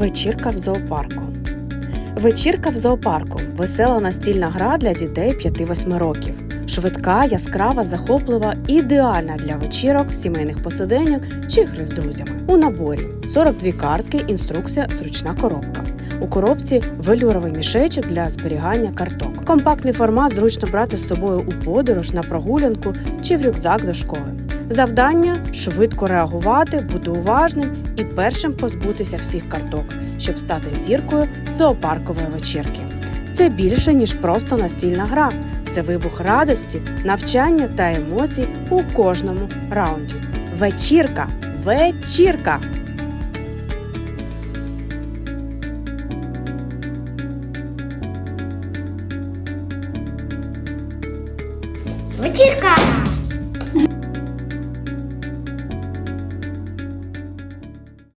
Вечірка в зоопарку. Вечірка в зоопарку весела настільна гра для дітей 5-8 років. Швидка, яскрава, захоплива, ідеальна для вечірок, сімейних посиденьок чи гри з друзями. У наборі 42 картки, інструкція, зручна коробка. У коробці велюровий мішечок для зберігання карток. Компактний формат зручно брати з собою у подорож на прогулянку чи в рюкзак до школи. Завдання швидко реагувати, бути уважним і першим позбутися всіх карток, щоб стати зіркою зоопаркової вечірки. Це більше ніж просто настільна гра. Це вибух радості, навчання та емоцій у кожному раунді. Вечірка! Вечірка! Вечірка!